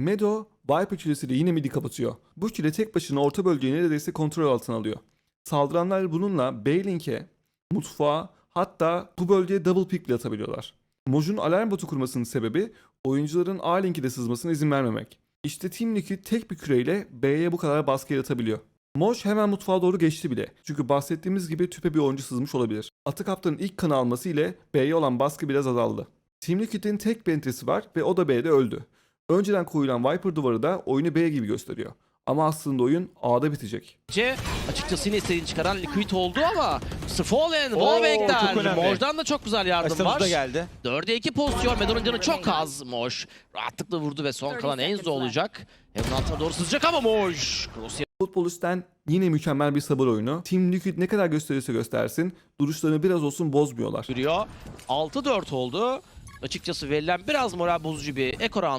Medo, Viper çilesiyle yine midi kapatıyor. Bu çile tek başına orta bölgeyi neredeyse kontrol altına alıyor. Saldıranlar bununla B-Link'e, mutfağa hatta bu bölgeye double pick bile atabiliyorlar. Moj'un alarm botu kurmasının sebebi oyuncuların A-Link'e de sızmasına izin vermemek. İşte Team Liquid tek bir küreyle B'ye bu kadar baskı yaratabiliyor. Moj hemen mutfağa doğru geçti bile. Çünkü bahsettiğimiz gibi tüpe bir oyuncu sızmış olabilir. Atı kaptanın ilk kanı alması ile B'ye olan baskı biraz azaldı. Team Liquid'in tek bir entresi var ve o da B'de öldü. Önceden koyulan Viper duvarı da oyunu B gibi gösteriyor. Ama aslında oyun A'da bitecek. Bence açıkçası yine istediğini çıkaran Liquid oldu ama Mr. Fallen, Oo, Wallback'ten, çok önemli. Moj'dan da çok güzel yardım Asımız var. da geldi. 4'e 2 pozisyon. Medon'un canı çok az. Moj rahatlıkla vurdu ve son kalan Enzo olacak. Heaven altına doğru sızacak ama Moj. Cross Futbolist'ten yine mükemmel bir sabır oyunu. Team Liquid ne kadar gösterirse göstersin duruşlarını biraz olsun bozmuyorlar. yürüyor. 6-4 oldu. Açıkçası verilen biraz moral bozucu bir ekor